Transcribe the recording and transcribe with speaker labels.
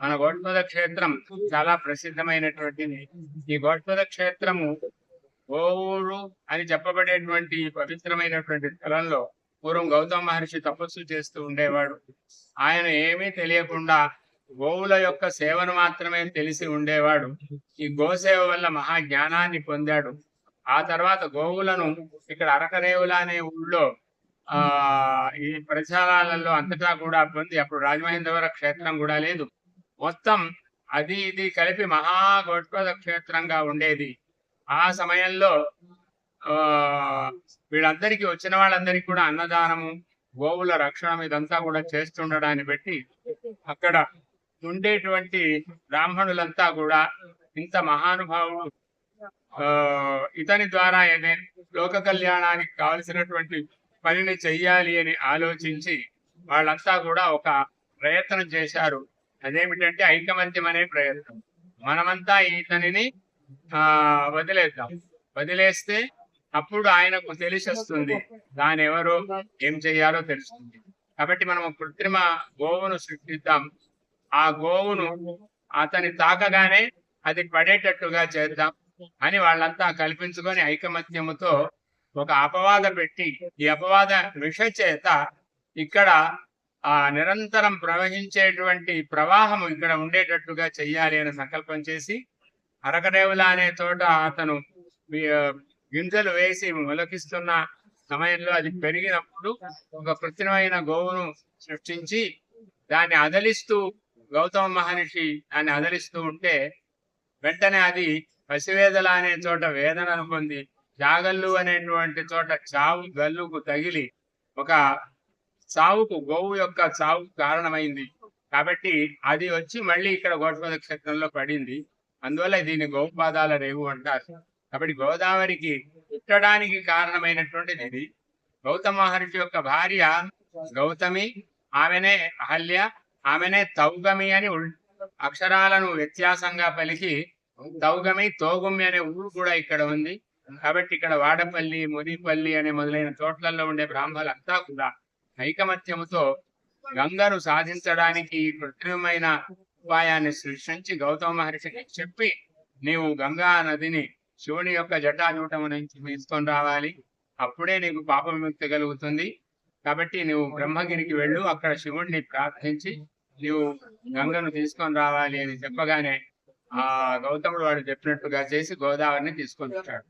Speaker 1: మన గోడ్పద క్షేత్రం చాలా ప్రసిద్ధమైనటువంటిది ఈ గోడ్పద క్షేత్రము గోవుడు అని చెప్పబడేటువంటి పవిత్రమైనటువంటి స్థలంలో పూర్వం గౌతమ మహర్షి తపస్సు చేస్తూ ఉండేవాడు. ఆయన ఏమీ తెలియకుండా గోవుల యొక్క సేవను మాత్రమే తెలిసి ఉండేవాడు. ఈ గోసేవ వల్ల మహా జ్ఞానాన్ని పొందాడు. ఆ తర్వాత గోవులను ఇక్కడ అరకరేవుల అనే ఊళ్ళో ఆ ఈ ప్రచారాలలో అంతటా కూడా పొంది అప్పుడు రాజమహేంద్రవర క్షేత్రం కూడా లేదు. మొత్తం అది ఇది కలిపి మహా గోట్పద క్షేత్రంగా ఉండేది. ఆ సమయంలో ఆ వీళ్ళందరికీ వచ్చిన వాళ్ళందరికీ కూడా అన్నదానము గోవుల రక్షణ ఇదంతా కూడా చేస్తుండడాన్ని బట్టి అక్కడ ఉండేటువంటి బ్రాహ్మణులంతా కూడా ఇంత మహానుభావుడు ఆ ఇతని ద్వారా ఏదైనా లోక కళ్యాణానికి కావలసినటువంటి పనిని చెయ్యాలి అని ఆలోచించి వాళ్ళంతా కూడా ఒక ప్రయత్నం చేశారు. అదేమిటంటే ఐకమత్యం అనే ప్రయత్నం. మనమంతా ఇతనిని ఆ వదిలేద్దాం. వదిలేస్తే అప్పుడు ఆయనకు తెలిసొస్తుంది దాని ఎవరు ఏం చెయ్యాలో తెలుస్తుంది. కాబట్టి మనం కృత్రిమ గోవును సృష్టిద్దాం. ఆ గోవును అతని తాకగానే అది పడేటట్టుగా చేద్దాం అని వాళ్ళంతా కల్పించుకొని ఐకమత్యముతో ఒక అపవాద పెట్టి ఈ అపవాద విష చేత ఇక్కడ ఆ నిరంతరం ప్రవహించేటువంటి ప్రవాహం ఇక్కడ ఉండేటట్టుగా చెయ్యాలి అని సంకల్పం చేసి అరకరేవుల అనే చోట అతను గింజలు వేసి మొలకిస్తున్న సమయంలో అది పెరిగినప్పుడు ఒక కృత్రిమైన గోవును సృష్టించి దాన్ని అదలిస్తూ గౌతమ మహర్షి దాన్ని అదలిస్తూ ఉంటే వెంటనే అది పసివేదల అనే చోట వేదనను పొంది జాగల్లు అనేటువంటి చోట చావు గల్లుకు తగిలి ఒక చావుకు గోవు యొక్క చావుకు కారణమైంది. కాబట్టి అది వచ్చి మళ్ళీ ఇక్కడ గోష్పద క్షేత్రంలో పడింది. అందువల్ల దీన్ని గోపాదాల రేవు అంటారు. కాబట్టి గోదావరికి పుట్టడానికి కారణమైనటువంటిది ఇది. గౌతమ మహర్షి యొక్క భార్య గౌతమి ఆమెనే అహల్య ఆమెనే తౌగమి అని అక్షరాలను వ్యత్యాసంగా పలికి తౌగమి తోగుమి అనే ఊరు కూడా ఇక్కడ ఉంది. కాబట్టి ఇక్కడ వాడపల్లి ముదిపల్లి అనే మొదలైన చోట్లలో ఉండే బ్రాహ్మణులంతా కూడా ఐకమత్యముతో గంగను సాధించడానికి ఈ కృత్రిమమైన ఉపాయాన్ని సృష్టించి గౌతమ మహర్షికి చెప్పి నీవు గంగా నదిని శివుని యొక్క జటాజూటము నుంచి తీసుకొని రావాలి. అప్పుడే నీకు పాప విముక్తి కలుగుతుంది. కాబట్టి నువ్వు బ్రహ్మగిరికి వెళ్ళు. అక్కడ శివుణ్ణి ప్రార్థించి నీవు గంగను తీసుకొని రావాలి అని చెప్పగానే ఆ గౌతముడు వాడు చెప్పినట్టుగా చేసి గోదావరిని తీసుకొని వచ్చాడు.